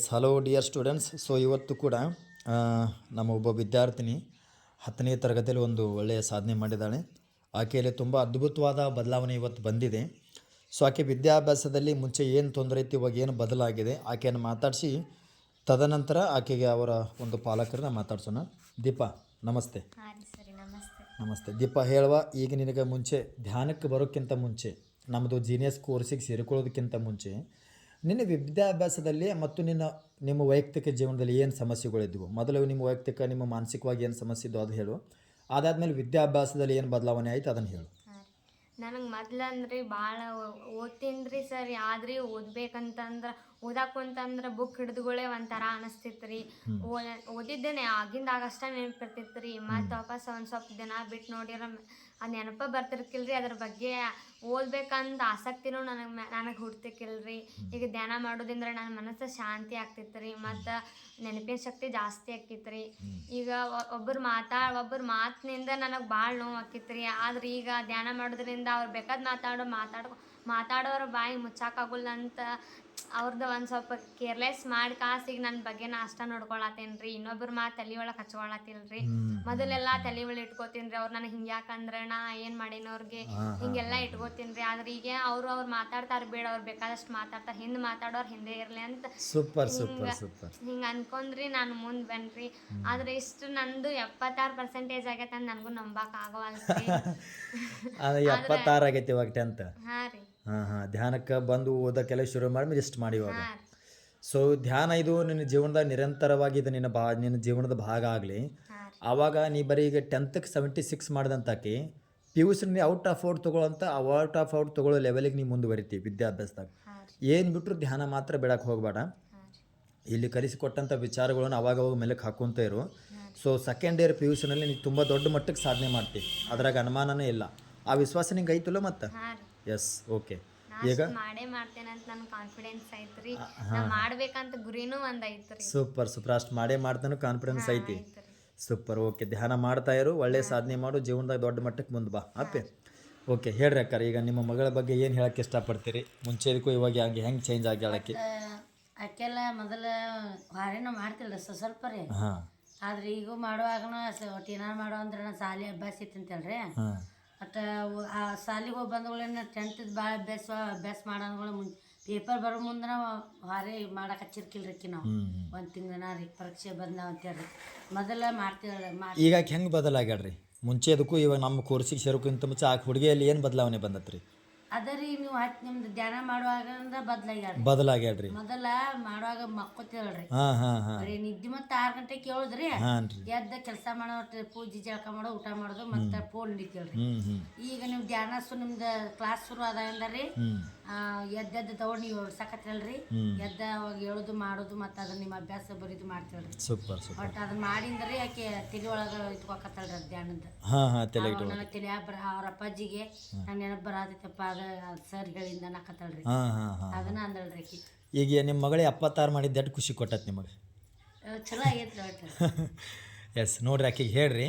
Hello dear students so ಇವತ್ತು ಕೂಡ ನಮ್ಮ ಒಬ್ಬ ವಿದ್ಯಾರ್ಥಿನಿ ಹತ್ತನೇ ತರಗತಿಯಲ್ಲಿ ಒಂದು ಒಳ್ಳೆಯ ಸಾಧನೆ ಮಾಡಿದ್ದಾಳೆ. ಆಕೆಯಲ್ಲಿ ತುಂಬ ಅದ್ಭುತವಾದ ಬದಲಾವಣೆ ಇವತ್ತು ಬಂದಿದೆ. ಸೊ ಆಕೆ ವಿದ್ಯಾಭ್ಯಾಸದಲ್ಲಿ ಮುಂಚೆ ಏನು ತೊಂದರೆ ಇತ್ತು ಇವಾಗ ಏನು ಬದಲಾಗಿದೆ ಆಕೆಯನ್ನು ಮಾತಾಡಿಸಿ ತದನಂತರ ಆಕೆಗೆ ಅವರ ಒಂದು ಪಾಲಕರನ್ನ ಮಾತಾಡ್ಸೋಣ. ದೀಪಾ ನಮಸ್ತೆ. ನಮಸ್ತೆ. ದೀಪ ಹೇಳುವ ಈಗ ನಿನಗೆ ಮುಂಚೆ ಧ್ಯಾನಕ್ಕೆ ಬರೋಕ್ಕಿಂತ ಮುಂಚೆ ನಮ್ಮದು ಜೀನಿಯಸ್ ಕೋರ್ಸಿಗೆ ಸೇರಿಕೊಳ್ಳೋದಕ್ಕಿಂತ ಮುಂಚೆ ನಿನ್ನ ವಿದ್ಯಾಭ್ಯಾಸದಲ್ಲಿ ಮತ್ತು ನಿನ್ನ ನಿಮ್ಮ ವೈಯಕ್ತಿಕ ಜೀವನದಲ್ಲಿ ಏನು ಸಮಸ್ಯೆಗಳಿದ್ವು? ಮೊದಲು ನಿಮ್ಮ ವೈಯಕ್ತಿಕ ನಿಮ್ಮ ಮಾನಸಿಕವಾಗಿ ಏನು ಸಮಸ್ಯೆ ಇದ್ದವು ಅದು ಹೇಳು. ಅದಾದಮೇಲೆ ವಿದ್ಯಾಭ್ಯಾಸದಲ್ಲಿ ಏನು ಬದಲಾವಣೆ ಆಯ್ತು ಅದನ್ನು ಹೇಳು. ನನಗೆ ಮೊದ್ಲಂದ್ರಿ ಭಾಳ ಓದ್ತೀನಿ ರೀ ಸರ್ ಆದ್ರಿ ಓದ್ಬೇಕಂತಂದ್ರೆ ಓದಾಕಂತಂದ್ರೆ ಬುಕ್ ಹಿಡಿದುಗಳೇ ಒಂಥರ ಅನಿಸ್ತಿತ್ತು ರೀ ಓದಿದ್ದೇನೆ ಆಗಿಂದ ಆಗಷ್ಟ ನೆನಪಿರ್ತಿತ್ತು ರೀ ಮತ್ತು ವಾಪಸ್ ಒಂದು ಸ್ವಲ್ಪ ದಿನ ಬಿಟ್ಟು ನೋಡಿರ ಆ ನೆನಪ ಬರ್ತಿರ್ಕಿಲ್ರಿ ಅದ್ರ ಬಗ್ಗೆ. ಓದ್ಬೇಕಂತ ಆಸಕ್ತಿನೂ ನನಗೆ ನನಗೆ ಹುಡ್ತಿಕ್ಕಿಲ್ರಿ. ಈಗ ಧ್ಯಾನ ಮಾಡೋದ್ರಿಂದ ನನ್ನ ಮನಸ್ಸು ಶಾಂತಿ ಆಗ್ತಿತ್ತು ರೀ ಮತ್ತು ನೆನಪಿನ ಶಕ್ತಿ ಜಾಸ್ತಿ ಆಕ್ಕಿತ್ತು ಈಗ ಒಬ್ಬರು ಮಾತಾ, ಒಬ್ಬರ ಮಾತಿನಿಂದ ನನಗೆ ಭಾಳ ನೋವು ಆಕಿತ್ತು ರೀ ಆದ್ರೆ ಈಗ ಧ್ಯಾನ ಮಾಡೋದ್ರಿಂದ ಅವ್ರು ಬೇಕಾದ ಮಾತಾಡೋ ಮಾತಾಡೋ ಮಾತಾಡೋರ ಬಾಯಿ ಮುಚ್ಚಾಕಾಗಲ್ಲ ಅಂತ ಅವ್ರದ್ದು ಒಂದು ಸ್ವಲ್ಪ ಕೇರ್ಲೆಸ್ ಮಾಡಿ ಕಾಸಿಗೆ ನನ್ನ ಬಗ್ಗೆ ನಾ ಅಷ್ಟ ನೋಡ್ಕೊಳತ್ತೇನ್ರಿ ಇನ್ನೊಬ್ರ ಮಾತು ತಲೆ ಒಳಗೆ ಹಚ್ಕೊಳತಿಲ್ರಿ. ಮೊದಲೆಲ್ಲ ತಲೆ ಒಳಗೆ ಇಟ್ಕೋತೀನಿ ರೀ ಅವ್ರು ನನಗೆ ಹಿಂಗ್ಯಾಕಂದ್ರೆ ನಾ ಏನು ಮಾಡೀನಿ ಅವ್ರಿಗೆ ಹಿಂಗೆಲ್ಲ ಇಟ್ಕೋತೀನಿ ರೀ ಆದ್ರೆ ಈಗ ಅವರು ಅವ್ರು ಮಾತಾಡ್ತಾರೆ ಬೇಡ ಅವ್ರು ಬೇಕಾದಷ್ಟು ಮಾತಾಡ್ತಾರೆ. ಹಿಂದೆ ಮಾತಾಡೋರು ಹಿಂದೆ ಇರಲಿ ಅಂತ ಸೂಪರ್ ಸೂಪರ್ ಸೂಪರ್. ಹಿಂಗೆ ಅನ್ಕೊಂಡ್ರಿ ನಾನು ಮುಂದೆ ಬನ್ರಿ. ಆದ್ರೆ ಇಷ್ಟು ನಂದು ಎಪ್ಪತ್ತಾರು ಪರ್ಸೆಂಟೇಜ್ ಆಗೈತೆ ಅಂತ ನನಗೂ ನಂಬಕ್ ಆಗವಲ್ರಿ. ಅಂತ ಎಪ್ಪತ್ತಾರು ಆಗೈತೆ ಇವಾಗ ಟೆಂತ್ ಹಾಂ ರೀ. ಹಾಂ ಹಾಂ. ಧ್ಯಾನಕ್ಕೆ ಬಂದು ಓದೋಕ್ಕೆಲ್ಲ ಶುರು ಮಾಡಿ ರೆಸ್ಟ್ ಮಾಡಿ ಇವಾಗ ಸೊ ಧ್ಯಾನ ಇದು ನಿನ್ನ ಜೀವನದಾಗ ನಿರಂತರವಾಗಿ ಇದು ನಿನ್ನ ಭಾ ನಿನ್ನ ಜೀವನದ ಭಾಗ ಆಗಲಿ. ಆವಾಗ ನೀ ಬರೀ ಈಗ ಟೆಂತ್ಗೆ seventy six ಮಾಡಿದಂತಾಕಿ P U C out of out ತೊಗೊಳ್ಳೋಂಥ out of out ತೊಗೊಳ್ಳೋ ಲೆವೆಲಿಗೆ ನೀವು ಮುಂದುವರಿತೀವಿ ವಿದ್ಯಾಭ್ಯಾಸದಾಗ. ಏನು ಬಿಟ್ಟರು ಧ್ಯಾನ ಮಾತ್ರ ಬಿಡಕ್ಕೆ ಹೋಗಬೇಡ. ಇಲ್ಲಿ ಕಲಿಸಿಕೊಟ್ಟಂಥ ವಿಚಾರಗಳನ್ನು ಅವಾಗ ಅವಾಗ ಮೇಲಕ್ಕೆ ಹಾಕ್ಕೊಂತ ಇರು. So second year P U ಸಿನಲ್ಲಿ ನೀವು ತುಂಬ ದೊಡ್ಡ ಮಟ್ಟಕ್ಕೆ ಸಾಧನೆ ಮಾಡ್ತೀವಿ ಅದ್ರಾಗ ಅನುಮಾನನೇ ಇಲ್ಲ. ಆ ವಿಶ್ವಾಸ ನಿಂಗೆ ಐತಲ್ಲ ಮತ್ತೆ? ಎಸ್ ಓಕೆ ಈಗ? ಮಾಡೇ ಮಾಡ್ತೇನೆ ಅಂತ ನನ್ ಕಾನ್ಫಿಡೆನ್ಸ್ ಐತ್ರಿ. ನಾ ಮಾಡ್ಬೇಕಂತ ಗುರಿನೂ ಒಂದ್ ಐತ್ರಿ. ಸೂಪರ್ ಸೂಪರ್ ಅಷ್ಟು ಮಾಡೇ ಮಾಡ್ತಾನು ಕಾನ್ಫಿಡೆನ್ಸ್ ಐತಿ. ಸೂಪರ್ ಓಕೆ ಧ್ಯಾನ ಮಾಡ್ತಾ ಇರು ಒಳ್ಳೆ ಸಾಧನೆ ಮಾಡು ಜೀವನದಾಗ ದೊಡ್ಡ ಮಟ್ಟಕ್ಕೆ ಮುಂದೆ ಬಾ. ಅಪ್ಪೆ ಓಕೆ ಹೇಳ್ರಿ ಅಕ್ಕಾರ ಈಗ ನಿಮ್ಮ ಮಗಳ ಬಗ್ಗೆ ಏನು ಹೇಳಕ್ಕೆ ಇಷ್ಟಪಡ್ತೀರಿ? ಮುಂಚೆದಕ್ಕೂ ಇವಾಗ ಹಂಗೆ ಹೆಂಗೆ ಚೇಂಜ್ ಆಗಿ ಹೇಳಕ್ಕೆ? ಆಕೆಲ್ಲ ಮೊದಲ ವಾರೇನೋ ಮಾಡ್ತಿಲ್ಲ ಸ್ವಲ್ಪ ರೀ. ಹಾಂ. ಆದ್ರೆ ಈಗ ಮಾಡುವಾಗನ ಒಟ್ಟು ಏನಾರು ಮಾಡೋ ಅಂದ್ರೆ ನಾನು ಶಾಲೆ ಅಭ್ಯಾಸ ಇತ್ತಂತೇಳ್ರಿ. ಒಟ್ಟು ಆ ಶಾಲಿಗೆ ಹೋಗಿ ಬಂದಗಳನ್ನ ಟೆಂತ್ ಭಾಳ ಅಭ್ಯಾಸ ಅಭ್ಯಾಸ ಮಾಡೋಗಳು ಮುಂಚೆ ಪೇಪರ್ ಬರೋ ಮುಂದೆ ಭಾರಿ ಮಾಡಕ್ಕೆ ಹಚ್ಚಿರ್ಕಿಲ್ರಿ ರೀ ನಾವು. ಒಂದು ತಿಂಗಳ ರೀ ಪರೀಕ್ಷೆ ಬಂದಾವ ಅಂತೇಳಿ ಮೊದಲ ಮಾಡ್ತೀವಿ ಮಾಡಿ ಈಗ ಹೆಂಗೆ ಬದಲಾಗ್ಯಾಡ್ರಿ ಮುಂಚೆದಕ್ಕೂ ಇವಾಗ ನಮ್ಮ ಕೋರ್ಸಿಗೆ ಸೇರೋಕ್ಕಿಂತ ಮುಂಚೆ ಆ ಹುಡುಗಿಯಲ್ಲಿ ಏನು ಬದಲಾವಣೆ ಬಂದತ್ರಿ? ಅದ ರೀ ನೀವು ಹತ್ತು ನಿಮ್ದು ಧ್ಯಾನ ಮಾಡುವಾಗ ಬದ್ಲಾಗ್ಯಾಡ್ರಿ ಬದಲಾಗ್ಯಾಡ್ರಿ ಮೊದಲ ಮಾಡುವಾಗ ಮಕ್ಕೋತಿರಲ್ರಿ. ಹಾ ಹಾ ಹಾಂ. ಬರೀ ನಿದ್ದೆ ಮತ್ತೆ ಆರು ಗಂಟೆಗೆ ಕೇಳಿದ್ರಿ ಎದ್ದ ಕೆಲಸ ಮಾಡೋ ಒಟ್ಟು ಪೂಜೆ ಜಳಕ ಮಾಡೋ ಊಟ ಮಾಡೋದು ಮತ್ತೆ ಫೋನ್ ಹಿಡಿತೀವ್ರಿ ಈಗ ನಿಮ್ ಧ್ಯಾನ ಸು ನಿಮ್ದು ಕ್ಲಾಸ್ ಶುರು ರೀ ಹ್ಞೂ ಎದ್ದೆದ್ದು ತಗೊಂಡು ನೀವು ಓಡ್ಸಕತ್ತಿರಲ್ರಿ ಹ್ಮ್. ಎದ್ದ ಅವಾಗ ಹೇಳೋದು ಮಾಡೋದು ಮತ್ತೆ ಅದನ್ನ ನಿಮ್ಮ ಅಭ್ಯಾಸ ಬರೀದು ಮಾಡ್ತೇಳ್ರಿ ಸೂಪರ್ ಸೂಪರ್. ಬಟ್ ಅದನ್ನ ಮಾಡಿಂದ್ರಿ ಆಕೆ ತಲೆ ಒಳಗೆ ಇಟ್ಕೊಕತ್ತಳ್ರಿ ಅದು ಧ್ಯಾನದ. ಹಾಂ ತಲೆ ಬರ ಅವ್ರ ಅಪ್ಪಾಜಿಗೆ ನನ್ನ ನೆನಪು ಬರಾತೈತಪ್ಪ ಅದ ಸರ್ ಹೇಳಿಂದ ಹಾಂ ಅದನ್ನ ಅಂದಳ್ರಿ ಆಕಿ. ಈಗ ನಿಮ್ಮ ಮಗಳೇ ಎಪ್ಪತ್ತಾರು ಮಾಡಿದ್ದ ಎಷ್ಟು ಖುಷಿ ಕೊಟ್ಟತ್ ನಿಮಗೆ? ಚಲೋ ಆಗೈತ್ರಿ ಒಟ್ಟು. ಎಸ್ ನೋಡ್ರಿ ಆಕೆಗೆ ಹೇಳ್ರಿ.